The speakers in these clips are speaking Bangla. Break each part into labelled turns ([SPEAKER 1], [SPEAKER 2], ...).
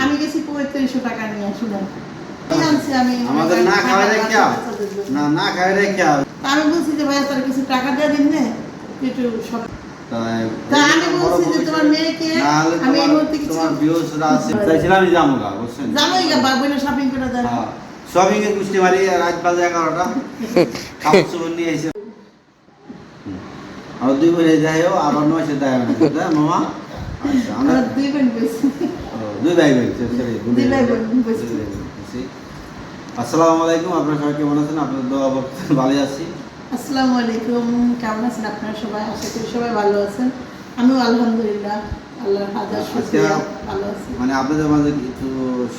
[SPEAKER 1] আমি গেছি পঁয়ত্রিশশো টাকা নিয়ে আনছি
[SPEAKER 2] আমাদের না খাওয়াই রেখে না না খাওয়াই রেখে
[SPEAKER 1] তা আমি বলছি যে ভাইয়া তার কিছু টাকা দিয়ে দিন নে একটু সব আমি বলছি যে তোমার মেয়েকে আমি এই মুহূর্তে কিছু
[SPEAKER 2] তোমার ভিউসরা আছে। চাইছিলাম আমি বুঝছেন?
[SPEAKER 1] জানোই গা শপিং করে দেন।
[SPEAKER 2] শপিং এর কুষ্টি মারি রাত বাজে এগারোটা। কাপড় চোপড় নিয়ে এসে আর দুই বলে যাই হোক আবার নয়সে দেয়। না মামা? আচ্ছা আমরা
[SPEAKER 1] আমরা দুই বোন গেছি
[SPEAKER 2] ও, দুই ভাই বোন
[SPEAKER 1] দুই ভাই বোন।
[SPEAKER 2] আসসালামু আলাইকুম আপনারা সবাই কেমন আছেন? আপনাদের দোয়া ভালো আছি।
[SPEAKER 1] আসসালামু আলাইকুম কেমন আছেন আপনারা সবাই? আশা করি সবাই ভালো আছেন। আমিও আলহামদুলিল্লাহ আল্লাহর হাজার শুকরিয়া ভালো আছি।
[SPEAKER 2] মানে আপনাদের মাঝে কিছু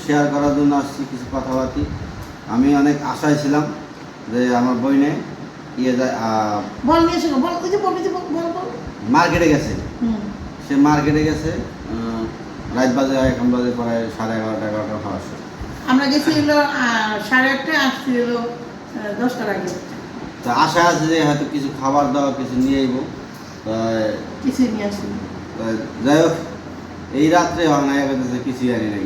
[SPEAKER 2] শেয়ার করার জন্য আসছি কিছু কথাবার্তি। আমি অনেক আশায় ছিলাম যে আমার বইনে ইয়ে যায়
[SPEAKER 1] বল নিয়ে এসো বল ওই যে বল ওই যে বল বল বল।
[SPEAKER 2] মার্কেটে গেছে। সে মার্কেটে গেছে রাত বাজে এখন বাজে প্রায় সাড়ে এগারোটা এগারোটা খাওয়া সময়।
[SPEAKER 1] আমরা গেছি হলো সাড়ে আটটায় আসছি হলো দশটার আগে।
[SPEAKER 2] তো আশা আছে যে হয়তো কিছু খাবার দাবার কিছু নিয়ে আইব। তাই
[SPEAKER 1] কিছুই নিয়ে
[SPEAKER 2] আসি যাই হোক এই রাত্রে বাংলায় গেছে কিছুই আনি নাই।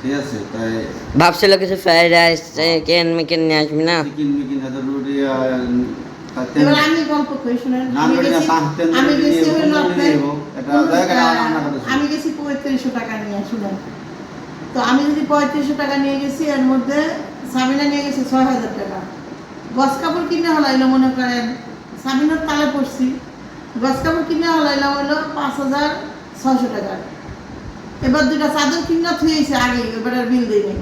[SPEAKER 2] ঠিক আছে? তাই
[SPEAKER 3] ভাবছিল কিছু ফ্রাইড রাইস চিকেন মিকেন নিয়ে আসবি না?
[SPEAKER 2] চিকেন মিকিন হয়তো রুটি
[SPEAKER 1] এবার আমি গল্প করি শুনেন। আমি
[SPEAKER 2] আমি
[SPEAKER 1] গেছি আমি গেছি হলো
[SPEAKER 2] তেল
[SPEAKER 1] আপনার
[SPEAKER 2] দিয়ে দিব। এটা দয়া করে আমার রান্না করে দিন।
[SPEAKER 1] আমি গেছি পঁয়ত্রিশশো টাকা নিয়ে শুনেন। তো আমি যদি পঁয়ত্রিশশো টাকা নিয়ে গেছি এর মধ্যে সামিনা নিয়ে গেছে ছয় হাজার টাকা। গছ কাপড় কিনে হলাইলো মনে করেন সামিনার তালে পড়ছি। গছ কাপড় কিনে হলাইলাম হলো পাঁচ হাজার ছয়শো টাকা। এবার দুটা চাদর কিনা থুয়েছে আগে এবার বিল দিই নাই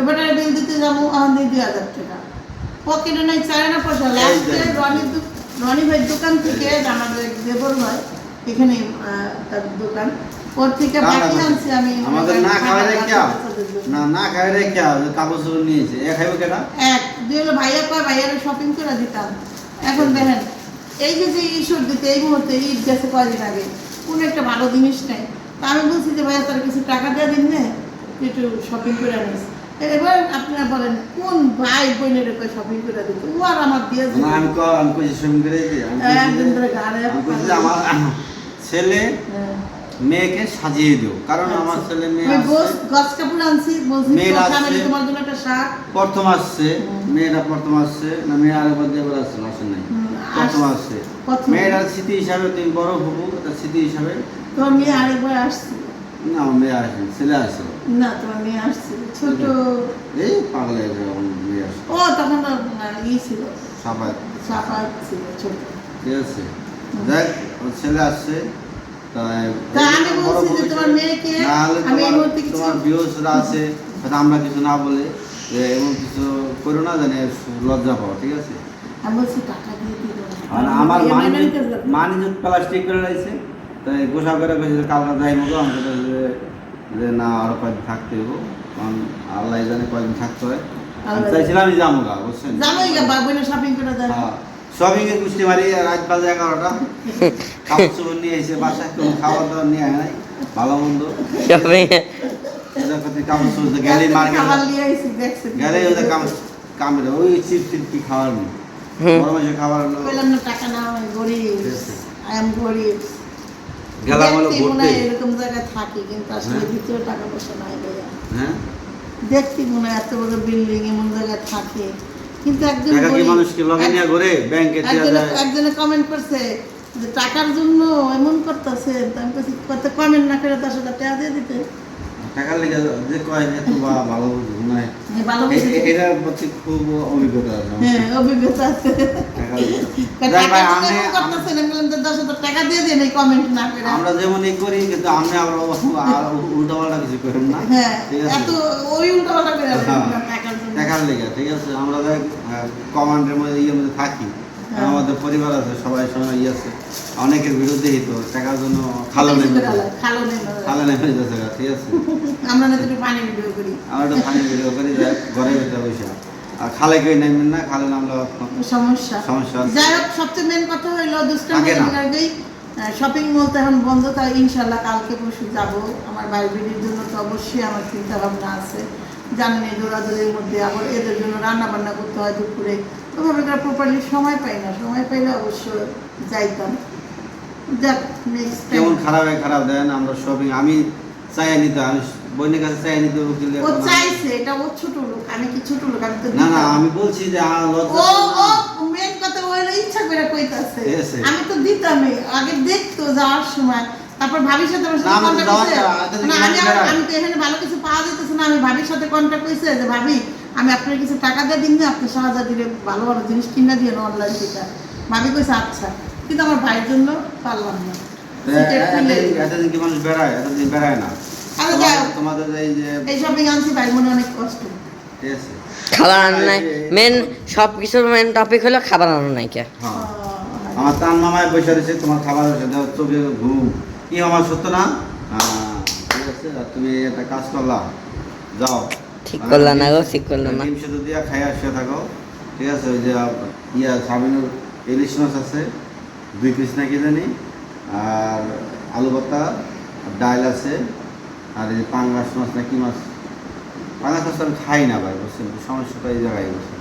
[SPEAKER 1] এবার বিল দিতে যাব দুই হাজার টাকা। পকেটে নাই চায় না পয়সা। লাস্টে রনির রনি ভাইয়ের দোকান থেকে আমাদের দেবর ভাই এখানে তার দোকান। ওর থেকে বাকি আনছি আমি।
[SPEAKER 2] আমাদের না খাওয়াই না খাওয়াই নিয়েছে। এ খাইব কেটা?
[SPEAKER 1] এক দুই হলো ভাইয়া কয় ভাইয়ারে শপিং করে দিতাম। এখন দেখেন এই যে যে ঈশ্বর দিতে এই মুহূর্তে ঈদ গেছে কয়দিন আগে কোনো একটা ভালো জিনিস নেই। তা আমি বলছি যে ভাইয়া তার কিছু টাকা দিয়ে দিন নে? একটু শপিং করে আনিস। এবার আপনারা বলেন কোন ভাই বোনের শপিং করে দিত ও আর আমার দিয়ে
[SPEAKER 2] না আমি ক- আমি কইছি শুন করে যে
[SPEAKER 1] একদিন ধরে গাড়ে
[SPEAKER 2] আমি কইছি যে আমার ছেলে
[SPEAKER 1] হ্যাঁ।
[SPEAKER 2] মেয়েকে সাজিয়ে দিও। কারণ আমার ছেলে মেয়ে
[SPEAKER 1] আমি
[SPEAKER 2] আসছে,
[SPEAKER 1] গোস- গস কাপড় আনছি বলছি
[SPEAKER 2] আসছে।
[SPEAKER 1] তোমার জন্য একটা শার্ট।
[SPEAKER 2] প্রথম আসছে। মেয়েটা প্রথম আসছে। না মেয়ে দিয়ে এবার আসছে আসে নাই। প্রথম আসছে। মেয়েটার স্মৃতি হিসাবে তুমি বড় হবু তার স্মৃতি হিসাবে।
[SPEAKER 1] তোমার মেয়ে আরেকবার আসছে।
[SPEAKER 2] না আমার মেয়ে আসে ছেলে আসে।
[SPEAKER 1] না তোমার মেয়ে আসছে ছোট।
[SPEAKER 2] এই পাগলে এরকম মেয়ে আসে।
[SPEAKER 1] ও তখন তো, আহ, ই ছিল।
[SPEAKER 2] সাফায়
[SPEAKER 1] চাপা ছিল ছোট।
[SPEAKER 2] ঠিক আছে। দেখ ওর ছেলে আসছে তাই
[SPEAKER 1] তা আমি
[SPEAKER 2] বড়
[SPEAKER 1] বলছি যে
[SPEAKER 2] ভবিষ্যৎ-
[SPEAKER 1] তোমার মেয়েকে
[SPEAKER 2] নাহলে
[SPEAKER 1] আমি এই
[SPEAKER 2] তোমার-
[SPEAKER 1] মুহূর্তে কিছু
[SPEAKER 2] তোমার ভিউসরা আছে হয়তো আমরা কিছু না বলে যে এমন কিছু করো না জানি লজ্জা পাও ঠিক আছে?
[SPEAKER 1] আমি বলছি টাকা দিয়ে দিব।
[SPEAKER 2] আর আমার
[SPEAKER 1] EMI
[SPEAKER 2] মানি
[SPEAKER 1] নাইতে যাবে।
[SPEAKER 2] মানি প্লাস্টিক করে রয়েছে তাই গোসা করে কইছে কালকা যাই মতো আমি কইছি যে না আরও কয়েকদিন থাকতে হইব। কারণ আল্লাহ জানে কয়েকদিন থাকতে হয়। আমি
[SPEAKER 1] আল্লাহ
[SPEAKER 2] চাইছিলাম আমি যাব গা বুঝছেন?
[SPEAKER 1] শপিং করে দেন
[SPEAKER 2] হ্যাঁ শপিং এর কুষ্টি মারি রাত বাজে এগারোটা। কাপড় চোপড় নিয়ে এসে বাসায় কোনো খাবার দাবার নিয়ে আয় নাই। ভালো মন্দ।
[SPEAKER 3] শপিং
[SPEAKER 2] কাপড় চোপড় গেলে মার্কেট
[SPEAKER 1] খাবার নিয়ে আইছি দেখছেন?
[SPEAKER 2] গেলে ওদের কাম কামড়ে। ওই চিপ কি খাবার নেই। খাবার হলো
[SPEAKER 1] কইলাম না টাকা না গরিব। আই এম গরিব।
[SPEAKER 2] গেলাম হলো ঘুরতে
[SPEAKER 1] হয় এরকম জায়গায় থাকি কিন্তু আসলে
[SPEAKER 2] হ্যাঁ।
[SPEAKER 1] ভিতরে টাকা পয়সা নাই
[SPEAKER 2] হ্যাঁ?
[SPEAKER 1] দেখছি মনে এত বড় বিল্ডিং এমন জায়গায় থাকে। কিন্তু একজন
[SPEAKER 2] মানুষকে লগে নিয়ে ঘুরে ব্যাংকে
[SPEAKER 1] একজনে একজনে কমেন্ট করছে যে টাকার জন্য এমন করতেছে আমি কমেন্ট না করে দশ হাজার টাকা দিয়ে দিতে।
[SPEAKER 2] টাকার লেগে যে কয় যে তো বা ভালো নয়। এটার প্রতি খুব অভিজ্ঞতা আছে
[SPEAKER 1] হ্যাঁ অভিজ্ঞতা আছে।
[SPEAKER 2] আমরা যেমন করি কিন্তু আপনি আবার উল্টা পাল্টা কিছু করেন না।
[SPEAKER 1] এত
[SPEAKER 2] লেগে ঠিক আমরা কমান্ডের মধ্যে ইয়ের মধ্যে থাকি।
[SPEAKER 1] হ্যাঁ।
[SPEAKER 2] আমাদের পরিবার আছে সবাই সবাই ইয়ে আছে। অনেকের বিরুদ্ধে তো টাকার জন্য খালো নেমে
[SPEAKER 1] খালো
[SPEAKER 2] নেমে যাচ্ছে ঠিক আছে।
[SPEAKER 1] আমরা না একটু পানি ভিডিও করি।
[SPEAKER 2] আমরা একটু ফানি ভিডিও করি যাই ঘরে ভিতরে বসে। আর খালে কেউ নেবেন না খালে নামলে
[SPEAKER 1] সমস্যা।
[SPEAKER 2] সমস্যা
[SPEAKER 1] যাই হোক সবচেয়ে মেন কথা হইল
[SPEAKER 2] থাকে না।
[SPEAKER 1] শপিং মল তো এখন বন্ধ তাই ইনশাল্লাহ কালকে পরশু যাব। আমার বেটির জন্য তো অবশ্যই আমার চিন্তা ভাবনা আছে। জানেন দৌড়াদৌড়ির মধ্যে আবার এদের জন্য রান্না বান্না করতে হয় দুপুরে। ওভাবে করে প্রপারলি সময় পাই না সময় পাইলে অবশ্য যাইতাম। যাক নেক্সট
[SPEAKER 2] কেমন খারাপ হয় খারাপ দেন আমরা শপিং আমি চাই নিতে আমি বোনের কাছে চাই নিতে উকিল
[SPEAKER 1] ও চাইছে এটা ও ছোট লোক আমি কি ছোট লোক? আমি তো
[SPEAKER 2] না না
[SPEAKER 1] দিতাম।
[SPEAKER 2] আমি বলছি যে আ, লজ্জা
[SPEAKER 1] ও ও মেন কথা ও ইচ্ছা করে কইতাছে। আমি তো দিতামই আগে দেখতো যাওয়ার সময়। তারপর ভাবির সাথে আমার
[SPEAKER 2] না,
[SPEAKER 1] সাথে
[SPEAKER 2] আমি
[SPEAKER 1] আমি তো এখানে ভালো কিছু পাওয়া যেতেছে না আমি ভাবির সাথে কন্টাক্ট হয়েছে যে ভাবি আমি আপনার কিছু টাকা দিয়ে দিন আপনি সাহায্য দিলে ভালো ভালো জিনিস কিনে দিয়ে অনলাইন থেকে। ভাবি কইছে আচ্ছা। কিন্তু আমার ভাইয়ের জন্য পারলাম না।
[SPEAKER 2] এতদিন- এতদিন কি মানুষ বেড়ায়? এতদিন বেড়ায় না। তোমাদের- তোমাদের এই যে
[SPEAKER 1] এই শপিং আনছি ভাই মনে অনেক কষ্ট।
[SPEAKER 2] ঠিক আছে।
[SPEAKER 3] খাবার আনো নাই। মেন সব কিছুর মেন টপিক হলো খাবার আনো নাই কে?
[SPEAKER 2] হ্যাঁ। আমার তার মামায় বসে রয়েছে তোমার খাবার দাও চোখে ঘুম। কি আমার সত্য না? হ্যাঁ, ঠিক আছে আর তুমি একটা কাজ করলা। যাও।
[SPEAKER 3] ঠিক করলা না গো ঠিক করলা না।
[SPEAKER 2] ডিম দিয়া খাই আসতে থাকো। ঠিক আছে ওই যে ইয়া সাবিনুর ইলিশ মাছ আছে দুই পিস নাকি জানি আর আলু ভর্তা আর ডাল আছে আর এই পাঙ্গাস মাছ না কি মাছ? পাঙ্গাস মাছ তো আমি খাই না ভাই বুঝছেন? সমস্যাটা এই জায়গায় বুঝছেন?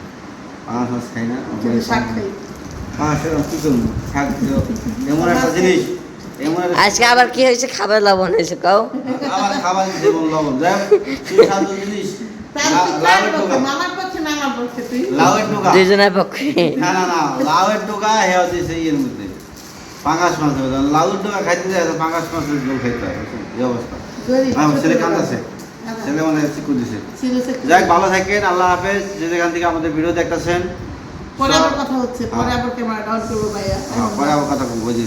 [SPEAKER 2] পাঙ্গাস মাছ খাই না।
[SPEAKER 1] কিন্তু শাক খাই।
[SPEAKER 2] সেরকম কী করব? শাক এমন একটা জিনিস।
[SPEAKER 3] আজকে আবার কি হয়েছে? খাবার লবণ হয়েছে কও।
[SPEAKER 2] আবার খাবার লবণ যাই হোক, তুমি জিনিস?
[SPEAKER 3] দুজনের পক্ষে?
[SPEAKER 2] না না না লাউয়ের টোকা হেয়া দিয়েছে ইয়ের মধ্যে। পাঙ্গাস মাছ হবে। লাউয়ের টোকা খাইতে যায় পাঙ্গাস মাছের ঝোল খাইতে হয় এই অবস্থা।
[SPEAKER 1] গরিব,
[SPEAKER 2] হ্যাঁ
[SPEAKER 1] ছোট
[SPEAKER 2] ছেলে কান্দাছে
[SPEAKER 1] আচ্ছা।
[SPEAKER 2] ছেলে মানে চিকু দিছে। যাই ভালো থাকেন আল্লাহ হাফেজ। যে যেখান থেকে আমাদের ভিডিও দেখতেছেন
[SPEAKER 1] পরে আবার কথা হচ্ছে পরে আবার ক্যামেরা ডাউন করব ভাইয়া।
[SPEAKER 2] হ্যাঁ, পরে আবার কথা বলব বুঝি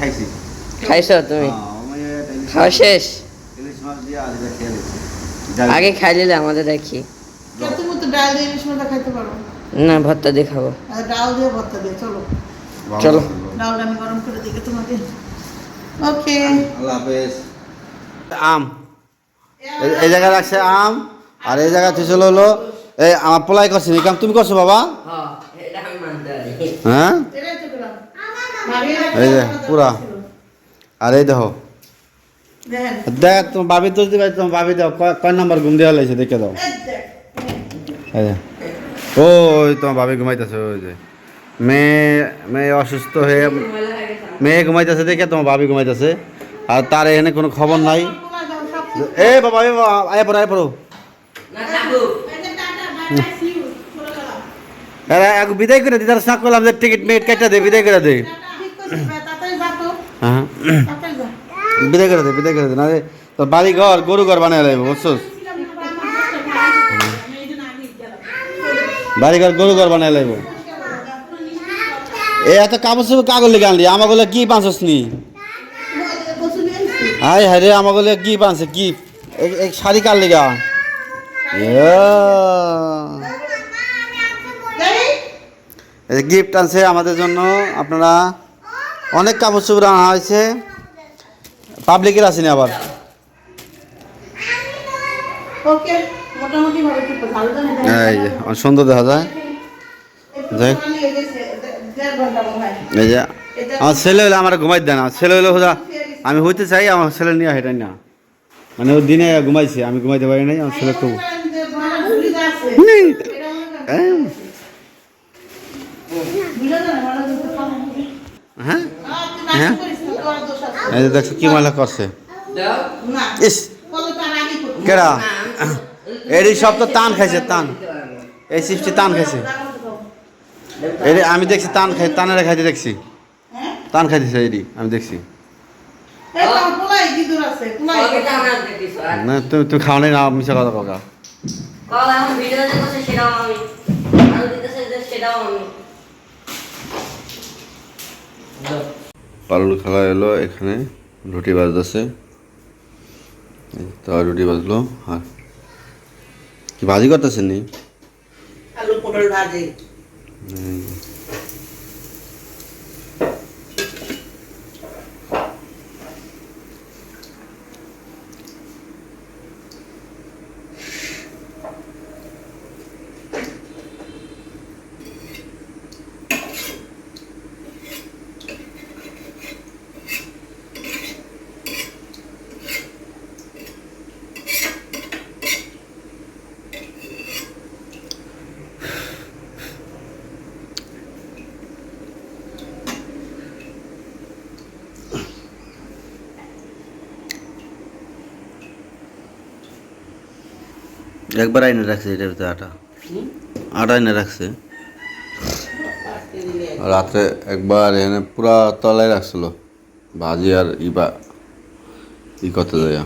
[SPEAKER 2] খাইছি।
[SPEAKER 3] খাইছো তুমি?
[SPEAKER 2] হ্যাঁ,
[SPEAKER 3] খাওয়া শেষ? আগে খাই নিলে আমাদের দেখি না ভর্তা দিয়ে খাব।
[SPEAKER 1] ডাল দিয়ে ভর্তা দিয়ে চলো।
[SPEAKER 3] চলো।
[SPEAKER 1] ডালটা আমি গরম করে দিকে তোমাকে। ওকে।
[SPEAKER 2] আল্লাহ হাফেজ। আম। এই- জায়গায় রাখছে আম আর এই জায়গায় তুই চলো হলো এই আমার পোলাই করছে এই কাম তুমি করছ বাবা? হ্যাঁ। এই যে, পুরা। আর দেখো। দেখ তোমার বাবি তো দিবে তোমার বাবি দাও। কয়- নাম্বার ঘুম দেওয়া লাগছে দেখে দাও।
[SPEAKER 1] এই
[SPEAKER 2] যে। তোমার বাবি ঘুমাইতেছে ওই যে। মেয়ে মেয়ে অসুস্থ হয়ে মেয়ে ঘুমাইতেছে দেখে তোমার বাবি ঘুমাইতেছে। আর তার এখানে কোনো খবর নাই। এ বাবা আয় পড়ো আয় পড়ো
[SPEAKER 1] এই যে tata, bye bye, see you, চলে গেলাম।
[SPEAKER 2] আরে এক বিদায় করে দিই তার সাক করলাম যে টিকিট মেট কেটে দে, বিদায় করে দে। হ্যাঁ। বিদায় করে দে, বিদায় করে দে না তোর বাড়ি ঘর গরু ঘর বানায় লাগবে বুঝছস? বাড়ি ঘর গরু ঘর বানায় লাগবে এ, এত কাগজ কাগজ লিখে আনলি? আমাগুলো কি পাঁচস নি? হাই হাই রে আমাগুলো কি পাঁচছে কি এক- শাড়ি কার লিগা? গিফট আনছে আমাদের জন্য আপনারা অনেক কাপড় চোপড় আনা হয়েছে। পাবলিকের আসেনি আবার। সুন্দর দেখা যায়। এই যে আমার ছেলে হলে আমার ঘুমাই দেয় না। ছেলে হলে হোদা আমি হইতে চাই আমার ছেলে নিয়ে হেঁটাই না। মানে ও দিনে ঘুমাইছে আমি ঘুমাইতে পারি নাই আমার ছেলে তো হ্যাঁ? হ্যাঁ?
[SPEAKER 1] না।
[SPEAKER 2] এই দেখছ কি ময়লা করছে?
[SPEAKER 1] না,
[SPEAKER 2] ইস। কেডা? এরই সব তো টান খাইছে টান এই সৃষ্টি টান খাইছে। এর আমি দেখছি টান খাই টানেরা খাইতে দেখছি।
[SPEAKER 1] হ্যাঁ?
[SPEAKER 2] টান খাইতেছে এরই আমি দেখছি।
[SPEAKER 1] এই তো আমার পোলাই। কি দূর আছে? পোলাই
[SPEAKER 2] না তুমি তুমি খাও নাই না মিশা কথা কথা পালন খেলা এলো এখানে রুটি বাজতেছে। তো রুটি বাজলো আর কি ভাজি করতেছেন নি?
[SPEAKER 1] আলু পটল ভাজি।
[SPEAKER 4] একবার আইনে রাখছে এটার ভিতরে আটা। আটা এনে রাখছে।
[SPEAKER 2] রাত্রে একবার এনে পুরা তলায় রাখছিল। ভাজি আর ইবা ই করতে যায়